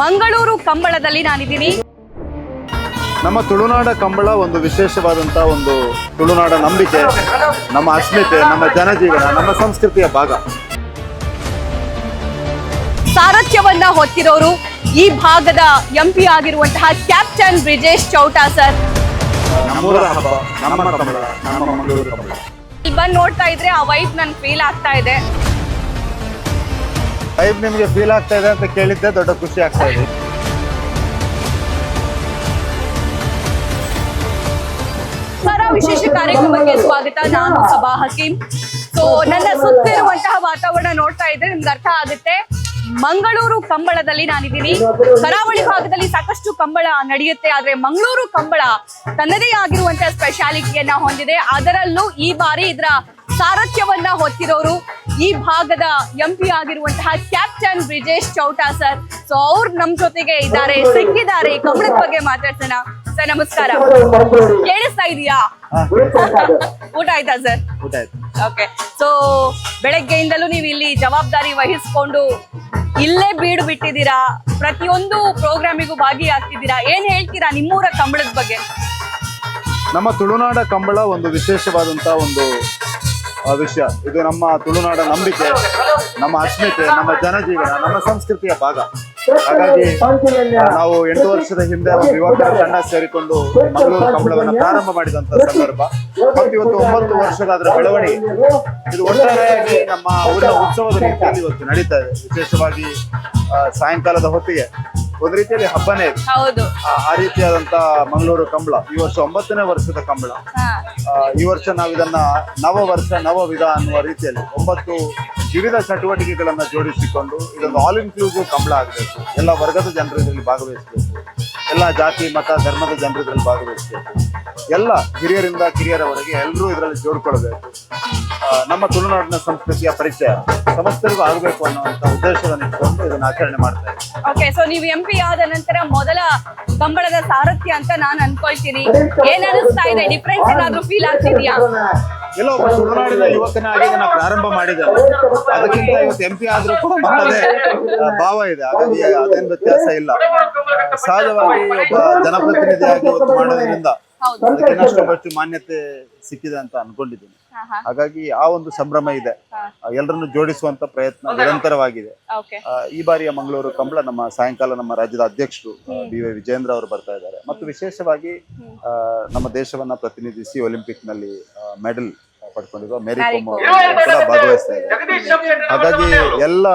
ಮಂಗಳೂರು ಕಂಬಳದಲ್ಲಿ ನಾನಿದ್ದೀನಿ. ನಮ್ಮ ತುಳುನಾಡ ಕಂಬಳ ಒಂದು ವಿಶೇಷವಾದಂತ ಒಂದು ತುಳುನಾಡ ನಂಬಿಕೆ ನಮ್ಮ ಅಸ್ಮಿತೆ ನಮ್ಮ ಜನಜೀವನ ನಮ್ಮ ಸಂಸ್ಕೃತಿಯ ಭಾಗ. ಸಾರಥ್ಯವನ್ನ ಹೊತ್ತಿರೋರು ಈ ಭಾಗದ ಎಂಪಿ ಆಗಿರುವಂತಹ ಕ್ಯಾಪ್ಟನ್ ಬ್ರಿಜೇಶ್ ಚೌಟಾ ಸರ್. ಇಲ್ಲಿ ಬಂದು ನೋಡ್ತಾ ಇದ್ರೆ ಆ ವೈಫ್ ನನ್ ಫೀಲ್ ಆಗ್ತಾ ಇದೆ. ಲೈಫ್ ನಿಮಗೆ ಫೀಲ್ ಆಗ್ತಾ ಇದೆ ಅಂತ ಕೇಳಿದ್ದೆ, ದೊಡ್ಡ ಖುಷಿ ಆಗ್ತಾ ಇದೆ. ವಿಶೇಷ ಕಾರ್ಯಕ್ರಮಕ್ಕೆ ಸ್ವಾಗತ. ನಾನು ಸಭಾ ಹಕೀಂ. ಸೊ ನನ್ನ ಸುತ್ತ ಇರುವಂತಹ ವಾತಾವರಣ ನೋಡ್ತಾ ಇದ್ರೆ ನಿಮ್ಗೆ ಅರ್ಥ ಆಗುತ್ತೆ. ಮಂಗಳೂರು ಕಂಬಳದಲ್ಲಿ ನಾನಿದ್ದೀನಿ. ಕರಾವಳಿ ಭಾಗದಲ್ಲಿ ಸಾಕಷ್ಟು ಕಂಬಳ ನಡೆಯುತ್ತೆ. ಆದ್ರೆ ಮಂಗಳೂರು ಕಂಬಳ ತನ್ನದೇ ಆಗಿರುವಂತಹ ಸ್ಪೆಷಾಲಿಟಿಯನ್ನ ಹೊಂದಿದೆ. ಅದರಲ್ಲೂ ಈ ಬಾರಿ ಇದರ ಸಾರಥ್ಯವನ್ನ ಹೊತ್ತಿರೋರು ಈ ಭಾಗದ ಎಂಪಿ ಆಗಿರುವಂತಹ captain Brijesh Chowta sir so ಅವ್ರು ನಮ್ ಜೊತೆಗೆ ಇದ್ದಾರೆ ಸಿಕ್ಕಿದ್ದಾರೆ. ಕಂಬಳದ ಬಗ್ಗೆ ಮಾತಾಡ್ಸೋಣ. ಸರ್ ನಮಸ್ಕಾರ. ಕೇಳಿಸ್ತಾ ಇದೀಯಾ ಊಟ ಆಯ್ತಾ ಸರ್ ಊಟ ಆಯ್ತು. ಓಕೆ ಸೊ ಬೆಳಗ್ಗೆಯಿಂದಲೂ ನೀವು ಇಲ್ಲಿ ಜವಾಬ್ದಾರಿ ವಹಿಸ್ಕೊಂಡು ಇಲ್ಲೇ ಬೀಡು ಬಿಟ್ಟಿದ್ದೀರಾ? ಪ್ರತಿಯೊಂದು ಪ್ರೋಗ್ರಾಮಿಗೂ ಭಾಗಿಯಾಗ್ತಿದ್ದೀರಾ? ಏನ್ ಹೇಳ್ತೀರಾ ನಿಮ್ಮೂರ ಕಂಬಳದ ಬಗ್ಗೆ? ನಮ್ಮ ತುಳುನಾಡ ಕಂಬಳ ಒಂದು ವಿಶೇಷವಾದಂತ ಒಂದು ವಿಷಯ. ಇದು ನಮ್ಮ ತುಳುನಾಡ ನಂಬಿಕೆ, ನಮ್ಮ ಅಸ್ಮಿತೆ, ನಮ್ಮ ಜನಜೀವನ, ನಮ್ಮ ಸಂಸ್ಕೃತಿಯ ಭಾಗ. ಹಾಗಾಗಿ ನಾವು ಎಂಟು ವರ್ಷದ ಹಿಂದೆ ಒಂದು ಯುವಕರ ತಂಡ ಸೇರಿಕೊಂಡು ಮಂಗಳೂರು ಕಂಬಳವನ್ನು ಪ್ರಾರಂಭ ಮಾಡಿದಂತ ಸಂದರ್ಭ. ಮತ್ತು ಇವತ್ತು ಒಂಬತ್ತು ವರ್ಷದ ಅದರ ಬೆಳವಣಿಗೆ. ಇದು ಒಟ್ಟಾರೆಯಾಗಿ ನಮ್ಮ ಊರಿನ ಉತ್ಸವದ ರೀತಿಯಲ್ಲಿ ಇವತ್ತು ನಡೀತಾ ಇದೆ. ವಿಶೇಷವಾಗಿ ಸಾಯಂಕಾಲದ ಹೊತ್ತಿಗೆ ಒಂದು ರೀತಿಯಲ್ಲಿ ಹಬ್ಬನೇ ಇದೆ. ಹೌದು. ಆ- ಆ ರೀತಿಯಾದಂತ ಮಂಗಳೂರು ಕಂಬಳ. ಈ ವರ್ಷ ಒಂಬತ್ತನೇ ವರ್ಷದ ಕಂಬಳ. ಹಾ. ಆ, ಈ ವರ್ಷ ನಾವು ಇದನ್ನ ನವ ವರ್ಷ ನವ ವಿಧ ಅನ್ನುವ ರೀತಿಯಲ್ಲಿ ಒಂಬತ್ತು ವಿವಿಧ ಚಟುವಟಿಕೆಗಳನ್ನ ಜೋಡಿಸಿಕೊಂಡು ಇದೊಂದು ಆಲ್ ಇನ್ಕ್ಲೂಸಿವ್ ಕಂಬಳ ಆಗಬೇಕು. ಎಲ್ಲ ವರ್ಗದ ಜನರು ಇದರಲ್ಲಿ ಭಾಗವಹಿಸಬೇಕು. ಎಲ್ಲ ಜಾತಿ ಮತ ಧರ್ಮದ ಜನರು ಇದರಲ್ಲಿ ಭಾಗವಹಿಸಬೇಕು. ಎಲ್ಲ ಹಿರಿಯರಿಂದ ಕಿರಿಯರವರೆಗೆ ಎಲ್ಲರೂ ಇದರಲ್ಲಿ ಜೋಡ್ಕೊಳ್ಬೇಕು. ನಮ್ಮ ತುಳುನಾಡಿನ ಸಂಸ್ಕೃತಿಯ ಪರಿಚಯ ಸಮಸ್ತರಿಗೂ ಆಗಬೇಕು ಅನ್ನುವಂಥ ಉದ್ದೇಶವನ್ನು ಇಟ್ಕೊಂಡು ಇದನ್ನ ಆಚರಣೆ ಮಾಡ್ತಾ ಇದ್ದೀವಿ ಓಕೆ ಸೊ ನೀವು ಎಂ ಪಿ ಆದ ನಂತರ ಮೊದಲ ಕಂಬಳದ ಸಾರಥ್ಯ ಅಂತ ನಾನು ಅನ್ಕೊಳ್ತೀನಿ. ಏನ್ ಅನಿಸ್ತಾ ಇದೆ? ಡಿಫ್ರೆನ್ಸ್ ಏನಾದ್ರೂ ಫೀಲ್ ಆಗ್ತಿದ್ಯಾ? ಎಲ್ಲ ಒಬ್ಬ ತುಳುನಾಡಿನ ಯುವಕನಾಗಿ ಇದನ್ನ ಪ್ರಾರಂಭ ಮಾಡಿದ್ದಾರೆ. ಅದಕ್ಕಿಂತ ಇವತ್ತು ಎಂ ಪಿ ಆದ್ರೂ ಕೂಡ ಮತ್ತದೇ ಭಾವ ಇದೆ. ಹಾಗಾಗಿ ಅದೇನು ವ್ಯತ್ಯಾಸ ಇಲ್ಲ. ಸಹಜವಾಗಿ ಒಬ್ಬ ಜನಪ್ರತಿನಿಧಿಯಾಗಿ ಇವತ್ತು ಮಾಡೋದ್ರಿಂದ ಇನ್ನಷ್ಟು ಮಾನ್ಯತೆ ಸಿಕ್ಕಿದೆ ಅಂತ ಅನ್ಕೊಂಡಿದ್ದೀನಿ. ಹಾಗಾಗಿ ಆ ಒಂದು ಸಂಭ್ರಮ ಇದೆ. ಎಲ್ಲರನ್ನು ಜೋಡಿಸುವಂತ ಪ್ರಯತ್ನ ನಿರಂತರವಾಗಿದೆ. ಓಕೆ ಈ ಬಾರಿಯ ಮಂಗಳೂರು ಕಂಬಳ ನಮ್ಮ ಸಾಯಂಕಾಲ ನಮ್ಮ ರಾಜ್ಯದ ಅಧ್ಯಕ್ಷರು ಬಿ ವೈ ವಿಜೇಂದ್ರ ಅವರು ಬರ್ತಾ ಇದ್ದಾರೆ. ಮತ್ತು ವಿಶೇಷವಾಗಿ ನಮ್ಮ ದೇಶವನ್ನ ಪ್ರತಿನಿಧಿಸಿ ಒಲಿಂಪಿಕ್ನಲ್ಲಿ ಮೆಡಲ್ ಪಡ್ಕೊಂಡಿರುವ ಮೇರಿ ಕೋಮ್ ಅವರು ಕೂಡ ಭಾಗವಹಿಸ್ತಾ ಇದ್ದಾರೆ. ಹಾಗಾಗಿ ಎಲ್ಲ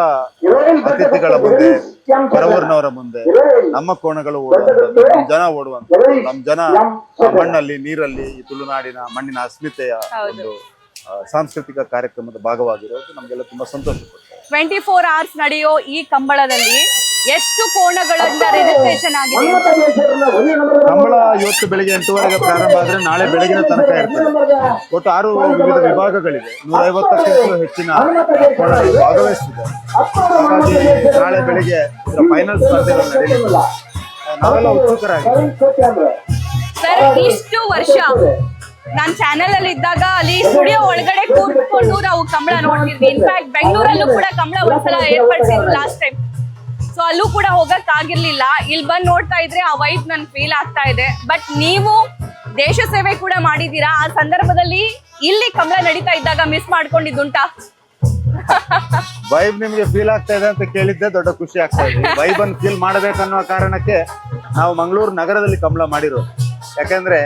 ಅತಿಥಿಗಳ ಮುಂದೆ ಬರವರ್ನವರ ಮುಂದೆ ನಮ್ಮ ಕೋಣಗಳು ಓಡುವಂಥದ್ದು ನಮ್ಮ ಜನ ಓಡುವಂಥದ್ದು ನಮ್ಮ ಜನ ಮಣ್ಣಲ್ಲಿ ನೀರಲ್ಲಿ ಈ ತುಳುನಾಡಿನ ಮಣ್ಣಿನ ಅಸ್ಮಿತೆಯ ಒಂದು ಸಾಂಸ್ಕೃತಿಕ ಕಾರ್ಯಕ್ರಮದ ಭಾಗವಾಗಿರೋದು ನಮಗೆಲ್ಲ ತುಂಬಾ ಸಂತೋಷ ಟ್ವೆಂಟಿ ಫೋರ್ ಅವರ್ಸ್ ನಡೆಯೋ ಈ ಕಂಬಳದಲ್ಲಿ ಎಷ್ಟು ಕೋಣಗಳಿಂದ ರಿಜಿಸ್ಟ್ರೇಷನ್ ಆಗಿದೆ ಕಂಬಳ ಇವತ್ತು ಬೆಳಿಗ್ಗೆ ಎಂಟೂವರೆಗೆ ಪ್ರಾರಂಭ ಆದ್ರೆ ನಾಳೆ ಬೆಳಗಿನ ತನಕ ಇರ್ತದೆ. ಒಟ್ಟು ಆರು ವಿವಿಧ ವಿಭಾಗಗಳಿವೆ. ನೂರ ಐವತ್ತಕ್ಕಿಂತಲೂ ಹೆಚ್ಚಿನ ಕೋಣಗಳು ಭಾಗವಹಿಸ್ತಿದೆ. ಹಾಗಾಗಿ ನಾಳೆ ಬೆಳಿಗ್ಗೆ ಫೈನಲ್ ಸ್ಪರ್ಧೆಗಳು ನಡೆಯಲಿದೆ ನಾವೆಲ್ಲ ಉತ್ಸುಕರಾಗಿದ್ದೀವಿ. ಸರ್ ಇಷ್ಟು ವರ್ಷ ನಾನ್ ಚಾನೆಲ್ ಅಲ್ಲಿ ಇದ್ದಾಗ ಅಲ್ಲಿ ಸ್ಟುಡಿಯೋ ಒಳಗಡೆ ಕೂತ್ಕೊಂಡು ನಾವು ಕಂಬಳ ನೋಡ್ತಿದ್ವಿ. ಇನ್ಫ್ಯಾಕ್ಟ್ ಬೆಂಗಳೂರಲ್ಲೂ ಕೂಡ ಕಂಬಳ ಒಂದ್ಸಲ ಏರ್ಪಡಿಸಿದ್ರು ಲಾಸ್ಟ್ ಟೈಮ್ ಸೊ ಅಲ್ಲೂ ಕೂಡ ಹೋಗಕ್ ಆಗಿರ್ಲಿಲ್ಲ. ಇಲ್ಲಿ ಬಂದ್ ನೋಡ್ತಾ ಇದ್ರೆ ಆ ವೈಫ್ ನನ್ ಫೀಲ್ ಆಗ್ತಾ ಇದೆ. ಬಟ್ ನೀವು ದೇಶ ಸೇವೆ ಕೂಡ ಮಾಡಿದೀರಾ ಆ ಸಂದರ್ಭದಲ್ಲಿ ಇಲ್ಲಿ ಕಮಲ ನಡೀತಾ ಇದ್ದಾಗ ಮಿಸ್ ಮಾಡ್ಕೊಂಡಿದ್ದುಂಟಾ? ವೈಬ್ ನಿಮ್ಗೆ ಫೀಲ್ ಆಗ್ತಾ ಇದೆ ಅಂತ ಕೇಳಿದ್ದೆ, ದೊಡ್ಡ ಖುಷಿ ಆಗ್ತಾ ಇದೆ. ವೈಬ್ ಅನ್ನು ಫೀಲ್ ಮಾಡಬೇಕನ್ನೋ ಕಾರಣಕ್ಕೆ ನಾವು ಮಂಗಳೂರು ನಗರದಲ್ಲಿ ಕಮಲ ಮಾಡಿರೋ ಯಾಕಂದ್ರೆ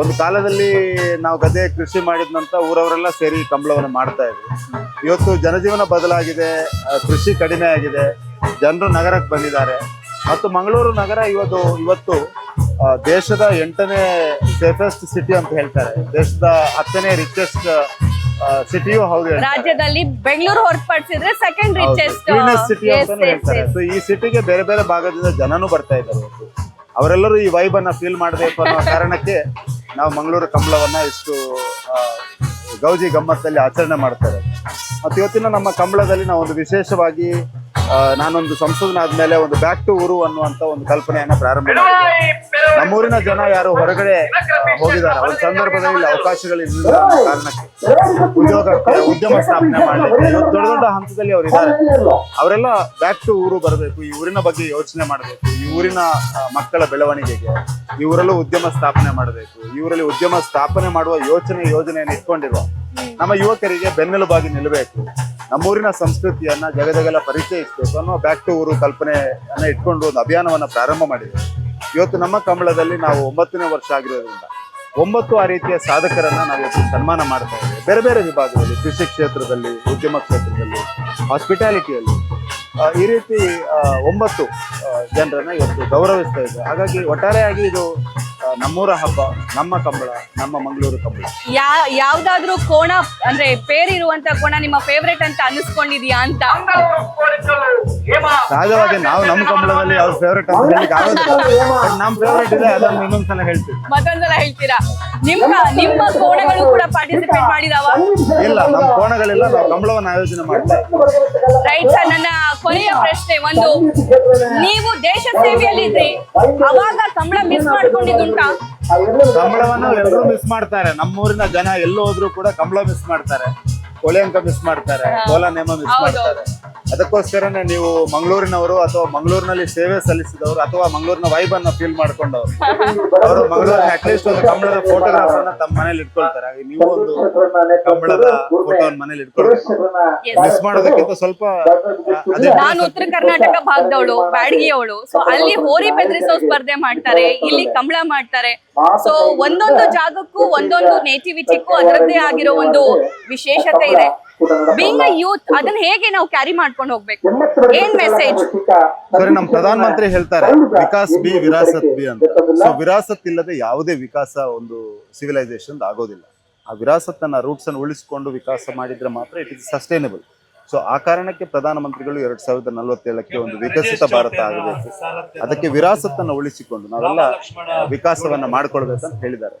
ಒಂದು ಕಾಲದಲ್ಲಿ ನಾವು ಗದ್ದೆ ಕೃಷಿ ಮಾಡಿದ್ನಂತ ಊರವರೆಲ್ಲ ಸೇರಿ ಕಂಬಳವನ್ನು ಮಾಡ್ತಾ ಇದ್ವಿ. ಇವತ್ತು ಜನಜೀವನ ಬದಲಾಗಿದೆ ಕೃಷಿ ಕಡಿಮೆ ಆಗಿದೆ. ಜನರು ನಗರಕ್ಕೆ ಬಂದಿದ್ದಾರೆ. ಮತ್ತು ಮಂಗಳೂರು ನಗರ ಇವತ್ತು ಇವತ್ತು ದೇಶದ ಎಂಟನೇ ಸೇಫೆಸ್ಟ್ ಸಿಟಿ ಅಂತ ಹೇಳ್ತಾರೆ. ದೇಶದ ಹತ್ತನೇ ರಿಚೆಸ್ಟ್ ಸಿಟಿಯೂ ಹೌದು. ರಾಜ್ಯದಲ್ಲಿ ಬೆಂಗಳೂರು ಹೊರತುಪಡಿಸಿದ್ರೆ ಸೆಕೆಂಡ್ ರಿಚೆಸ್ಟ್ ಸಿಟಿ ಅಂತಾನು ಹೇಳ್ತಾರೆ. ಸೊ ಈ ಸಿಟಿಗೆ ಬೇರೆ ಬೇರೆ ಭಾಗದಿಂದ ಜನನೂ ಬರ್ತಾ ಇದ್ದಾರೆ ಅವರೆಲ್ಲರೂ ಈ ವೈಬ್ ಅನ್ನ ಫೀಲ್ ಮಾಡಬೇಕು ಅನ್ನೋ ಕಾರಣಕ್ಕೆ ನಾವು ಮಂಗಳೂರು ಕಂಬಳವನ್ನ ಇಷ್ಟು ಗೌಜಿ ಗಮ್ಮತ್ತಲ್ಲಿ ಆಚರಣೆ ಮಾಡ್ತಾರೆ ಮತ್ತು ಇವತ್ತಿನ ನಮ್ಮ ಕಂಬಳದಲ್ಲಿ ನಾವು ಒಂದು ವಿಶೇಷವಾಗಿ ನಾನೊಂದು ಸಂಶೋಧನಾದ್ಮೇಲೆ ಒಂದು ಬ್ಯಾಕ್ ಟು ಊರು ಅನ್ನುವಂತ ಒಂದು ಕಲ್ಪನೆಯನ್ನ ಪ್ರಾರಂಭ ನಮ್ಮೂರಿನ ಜನ ಯಾರು ಹೊರಗಡೆ ಹೋಗಿದ್ದಾರೆ. ಒಂದು ಸಂದರ್ಭದಲ್ಲಿ ಅವಕಾಶಗಳಿಲ್ಲ ಕಾರಣಕ್ಕೆ ಉದ್ಯೋಗಕ್ಕೆ ಉದ್ಯಮ ಸ್ಥಾಪನೆ ಮಾಡಲಿಕ್ಕೆ ದೊಡ್ಡ ದೊಡ್ಡ ಹಂತದಲ್ಲಿ ಅವರು ಇದ್ದಾರೆ. ಅವರೆಲ್ಲ ಬ್ಯಾಕ್ ಟು ಊರು ಬರಬೇಕು. ಈ ಊರಿನ ಬಗ್ಗೆ ಯೋಚನೆ ಮಾಡಬೇಕು. ಈ ಊರಿನ ಮಕ್ಕಳ ಬೆಳವಣಿಗೆಗೆ, ಈ ಊರಲ್ಲೂ ಉದ್ಯಮ ಸ್ಥಾಪನೆ ಮಾಡಬೇಕು. ಊರಲ್ಲಿ ಉದ್ಯಮ ಸ್ಥಾಪನೆ ಮಾಡುವ ಯೋಚನೆ, ಯೋಜನೆಯನ್ನು ಇಟ್ಕೊಂಡಿರುವ ನಮ್ಮ ಯುವಕರಿಗೆ ಬೆನ್ನೆಲುಬಾಗಿ ನಿಲ್ಲಬೇಕು. ನಮ್ಮೂರಿನ ಸಂಸ್ಕೃತಿಯನ್ನ ಜಗದಗೆಲ್ಲ ಪರಿಚಯಿಸಬೇಕು ಅನ್ನೋ ಬ್ಯಾಕ್ ಟು ಊರು ಕಲ್ಪನೆಯನ್ನ ಇಟ್ಕೊಂಡು ಒಂದು ಅಭಿಯಾನವನ್ನ ಪ್ರಾರಂಭ ಮಾಡಿದೆ ಇವತ್ತು ನಮ್ಮ ಕಂಬಳದಲ್ಲಿ ನಾವು ಒಂಬತ್ತನೇ ವರ್ಷ ಆಗಿರೋದ್ರಿಂದ ಒಂಬತ್ತು ಆ ರೀತಿಯ ಸಾಧಕರನ್ನ ನಾವು ಇವತ್ತು ಸನ್ಮಾನ ಮಾಡ್ತಾ ಇದ್ದೇವೆ. ಬೇರೆ ಬೇರೆ ವಿಭಾಗದಲ್ಲಿ, ಕೃಷಿ ಕ್ಷೇತ್ರದಲ್ಲಿ, ಉದ್ಯಮ ಕ್ಷೇತ್ರದಲ್ಲಿ ಹಾಸ್ಪಿಟಾಲಿಟಿಯಲ್ಲಿ ಈ ರೀತಿ ಒಂಬತ್ತು ಜನರನ್ನ ಇವತ್ತು ಗೌರವಿಸ್ತಾ ಇದ್ದೇವೆ ಹಾಗಾಗಿ ಒಟ್ಟಾರೆಯಾಗಿ ಇದು ನಮ್ಮೂರ ಹಬ್ಬ ನಮ್ಮ ಕಂಬಳ ನಮ್ಮ ಮಂಗಳೂರು ಕಂಬಳ. ಯಾ ಯಾವ್ದಾದ್ರು ಕೋಣ ಅಂದ್ರೆ ಪೇರಿರುವಂತ ಕೋಣ ನಿಮ್ಮ ಫೇವ್ರೆಟ್ ಅಂತ ಅನಿಸ್ಕೊಂಡಿದ್ಯಾ ಅಂತ? ಸಹಜವಾಗಿ ನಾವು ನಮ್ಮ ಕಂಬಳದಲ್ಲಿ ಅವ್ರ ಫೇವ್ರೇಟ್ ಅಂತ ಹೇಳಿ ಆಗೋದಿಲ್ಲ. ನಮ್ಮ ಫೇವ್ರೇಟ್ ಇದೆ ಅದನ್ನ ಇನ್ನೊಂದ್ಸಲ ಹೇಳ್ತೀವಿ ಮತ್ತೊಂದ್ಸಲ ಹೇಳ್ತೀರಾ? ನಿಮ್ಮ ನಿಮ್ಮ ಕೋಣಗಳು ಕೂಡ ಪಾರ್ಟಿಸಿಪೇಟ್ ಮಾಡಿದಾವ? ಇಲ್ಲ ನಮ್ಮ ಕೋಣಗಳಿಲ್ಲ ನಾವು ಕಂಬಳವನ್ನು ಆಯೋಜನೆ ಮಾಡ್ತೇವೆ. ರೈಟ್ ಸರ್ ನನ್ನ ಕೊನೆಯ ಪ್ರಶ್ನೆ ಒಂದು. ನೀವು ದೇಶ ಸೇವೆಯಲ್ಲಿ ಇದ್ರಿ ಅವಾಗ ಸಂಬಳ ಮಿಸ್ ಮಾಡ್ಕೊಂಡಿದ್ದುಂಟಾ? ಕಂಬಳವನ್ನು ಎಲ್ಲರೂ ಮಿಸ್ ಮಾಡ್ತಾರೆ. ನಮ್ಮೂರಿನ ಜನ ಎಲ್ಲೋದ್ರೂ ಕೂಡ ಕಂಬಳ ಮಿಸ್ ಮಾಡ್ತಾರೆ. ಕೊಳೆ ಅಂಕ ಮಿಸ್ ಮಾಡ್ತಾರೆ ಕೋಲಾ ನೇಮ ಮಿಸ್ ಮಾಡ್ತಾರೆ. ಅದಕ್ಕೋಸ್ಕರನೇ ನೀವು ಮಂಗಳೂರಿನವರು ಅಥವಾ ಮಂಗಳೂರಿನಲ್ಲಿ ಸೇವೆ ಸಲ್ಲಿಸಿದವರು ಅಥವಾ ಮಂಗಳೂರಿನ ವೈಬ್ ಅನ್ನ ಫೀಲ್ ಮಾಡ್ಕೊಂಡವರು ಅವರು ಮಂಗಳೂರಿನ ಅಟ್ಲೀಸ್ಟ್ ಒಂದು ಕಂಬಳದ ಫೋಟೋಗ್ರಾಫ್ ಅನ್ನ ತಮ್ಮ ಮನೇಲಿ ಇಟ್ಕೊಳ್ತಾರೆ. ಹಾಗೆ ನೀವು ಒಂದು ಕಂಬಳದ ಫೋಟೋ ಮನೇಲಿ ಇಟ್ಕೊಳ್ತಾರೆ ಮಿಸ್ ಮಾಡೋದಕ್ಕಿಂತ ಸ್ವಲ್ಪ ನಾನು ಉತ್ತರ ಕರ್ನಾಟಕ ಭಾಗದವಳು ಬ್ಯಾಡಗಿಯವಳು. ಸೊ ಅಲ್ಲಿ ಹೋರಿ ಬೆದರಿಸೋ ಸ್ಪರ್ಧೆ ಮಾಡ್ತಾರೆ ಇಲ್ಲಿ ಕಂಬಳ ಮಾಡ್ತಾರೆ. ಸೊ ಒಂದೊಂದು ಜಾಗಕ್ಕೂ ಒಂದೊಂದು ನೇಟಿವಿಟಿಗೂ ಅದರದ್ದೇ ಆಗಿರೋ ಒಂದು ವಿಶೇಷತೆ ಇದೆ ಬೀಂಗ್ ಅ ಯೂತ್ ಅದನ್ನ ಹೇಗೆ ನಾವು ಕ್ಯಾರಿ ಮಾಡ್ಕೊಂಡು ಹೋಗ್ಬೇಕು? ಏನ್ ಮೆಸೇಜ್ ಸರಿ ನಮ್ಮ ಪ್ರಧಾನ ಮಂತ್ರಿ ಹೇಳ್ತಾರೆ ವಿಕಾಸ್ ಬಿ ವಿರಾಸತ್ ಬಿ ಅಂತ. ಸೊ ವಿರಾಸತ್ ಇಲ್ಲದೆ ಯಾವುದೇ ವಿಕಾಸ ಒಂದು ಸಿವಿಲೈಸೇಷನ್ ಆಗೋದಿಲ್ಲ. ಆ ವಿರಾಸತ್ತನ್ನ ರೂಟ್ಸ್ ಅನ್ನು ಉಳಿಸಿಕೊಂಡು ವಿಕಾಸ ಮಾಡಿದ್ರೆ ಮಾತ್ರ ಇಟ್ ಇಸ್ ಸಸ್ಟೈನಬಲ್ ಸೊ ಆ ಕಾರಣಕ್ಕೆ ಪ್ರಧಾನಮಂತ್ರಿಗಳು ಎರಡ್ ಸಾವಿರದ ನಲವತ್ತೇಳಕ್ಕೆ ಒಂದು ವಿಕಸಿತ ಭಾರತ ಆಗಬೇಕು. ಅದಕ್ಕೆ ವಿರಾಸತ್ತನ್ನು ಉಳಿಸಿಕೊಂಡು ನಾವೆಲ್ಲ ವಿಕಾಸವನ್ನ ಮಾಡ್ಕೊಳ್ಬೇಕಂತ ಹೇಳಿದ್ದಾರೆ.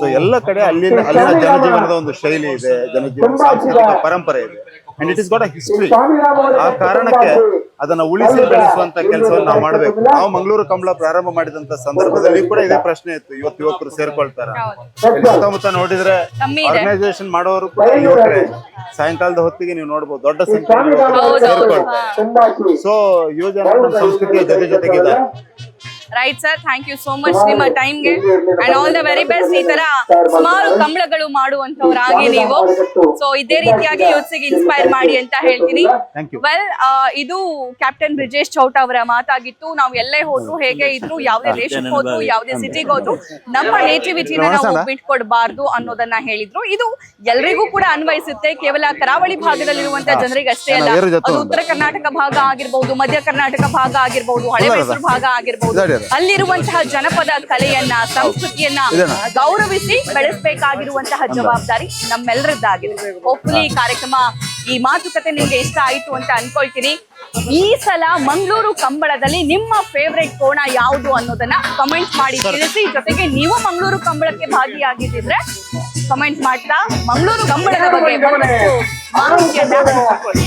ಸೊ ಎಲ್ಲ ಕಡೆ ಅಲ್ಲಿನ ಅಲ್ಲಿನ ಜನಜೀವನದ ಒಂದು ಶೈಲಿ ಇದೆ ಜನಜೀವನ ಸಾಂಸ್ಕೃತಿಕ ಪರಂಪರೆ ಇದೆ. And it is got a history ಆ ಕಾರಣಕ್ಕೆ ಅದನ್ನ ಉಳಿಸಿ ಬೆಳೆಸುವಂತ ಕೆಲಸವನ್ನು ನಾವು ಮಾಡಬೇಕು. ನಾವು ಮಂಗಳೂರು ಕಂಬಳ ಪ್ರಾರಂಭ ಮಾಡಿದಂತ ಸಂದರ್ಭದಲ್ಲಿ ಕೂಡ ಇದೇ ಪ್ರಶ್ನೆ ಇತ್ತು. ಇವತ್ತು ಯುವಕರು ಸೇರ್ಕೊಳ್ತಾರ? ಸುತ್ತಮುತ್ತ ನೋಡಿದ್ರೆ ಆರ್ಗನೈಸೇಷನ್ ಮಾಡೋರು ಕೂಡ ಯುವಕರೇ. ಸಾಯಂಕಾಲದ ಹೊತ್ತಿಗೆ ನೀವು ನೋಡಬಹುದು ದೊಡ್ಡ ಸಂಖ್ಯೆ. ಸೇರ್ಕೊಳ್ತಾರೆ ಸೊ ಯುವಜನ ನಮ್ಮ ಸಂಸ್ಕೃತಿಯ ಜೊತೆ ಜೊತೆಗಿದ್ದಾರೆ. Right sir thank you so much ನಿಮ್ಮ ಟೈಮ್ಗೆ and all the very best ಈ ತರ ಸುಮಾರು ಕಂಬಳಗಳು ಮಾಡುವಂತವ್ರಾಗಿ ನೀವು. ಸೊ ಇದೇ ರೀತಿಯಾಗಿ ಯೂತ್ಸಿಗೆ ಇನ್ಸ್ಪೈರ್ ಮಾಡಿ ಅಂತ ಹೇಳ್ತೀನಿ. ವೆಲ್ ಇದು ಕ್ಯಾಪ್ಟನ್ ಬ್ರಿಜೇಶ್ ಚೌಟ್ ಅವರ ಮಾತಾಗಿತ್ತು. ನಾವು ಎಲ್ಲೇ ಹೋದ್ರು ಹೇಗೆ ಇದ್ರು ಯಾವ್ದೇ ದೇಶಕ್ಕೆ ಹೋದ್ರು ಯಾವ್ದೇ ಸಿಟಿಗೆ ಹೋದ್ರು ನಮ್ಮ ನೇಟಿವಿಟಿನ ನಾವು ಬಿಟ್ಕೊಡ್ಬಾರ್ದು ಅನ್ನೋದನ್ನ ಹೇಳಿದ್ರು. ಇದು ಎಲ್ರಿಗೂ ಕೂಡ ಅನ್ವಯಿಸುತ್ತೆ. ಕೇವಲ ಕರಾವಳಿ ಭಾಗದಲ್ಲಿರುವಂತಹ ಜನರಿಗೆ ಅಷ್ಟೇ ಅಲ್ಲ ಅದು ಉತ್ತರ ಕರ್ನಾಟಕ ಭಾಗ ಆಗಿರ್ಬಹುದು ಮಧ್ಯ ಕರ್ನಾಟಕ ಭಾಗ ಆಗಿರ್ಬಹುದು ಹಳೆ ಮೈಸೂರು ಭಾಗ ಆಗಿರ್ಬಹುದು. ಅಲ್ಲಿರುವಂತಹ ಜನಪದ ಕಲೆಯನ್ನ ಸಂಸ್ಕೃತಿಯನ್ನ ಗೌರವಿಸಿ ಬೆಳೆಸಬೇಕಾಗಿರುವಂತಹ ಜವಾಬ್ದಾರಿ ನಮ್ಮೆಲ್ಲರದ್ದಾಗಿದೆ ಹೋಪ್ಫುಲಿ ಈ ಕಾರ್ಯಕ್ರಮ ಈ ಮಾತುಕತೆ ನಿಮ್ಗೆ ಇಷ್ಟ ಆಯ್ತು ಅಂತ ಅನ್ಕೊಳ್ತೀನಿ. ಈ ಸಲ ಮಂಗಳೂರು ಕಂಬಳದಲ್ಲಿ ನಿಮ್ಮ ಫೇವ್ರೆಟ್ ಕೋಣ ಯಾವುದು ಅನ್ನೋದನ್ನ ಕಮೆಂಟ್ ಮಾಡಿ ತಿಳಿಸಿ. ಜೊತೆಗೆ ನೀವು ಮಂಗಳೂರು ಕಂಬಳಕ್ಕೆ ಭಾಗಿಯಾಗಿದ್ದಿದ್ರೆ ಕಮೆಂಟ್ ಮಾಡ್ತಾ ಮಂಗಳೂರು ಕಂಬಳದ ಬಗ್ಗೆ ಮಾಹಿತಿಯನ್ನ ಹಂಚಿಕೊಳ್ಳಿ.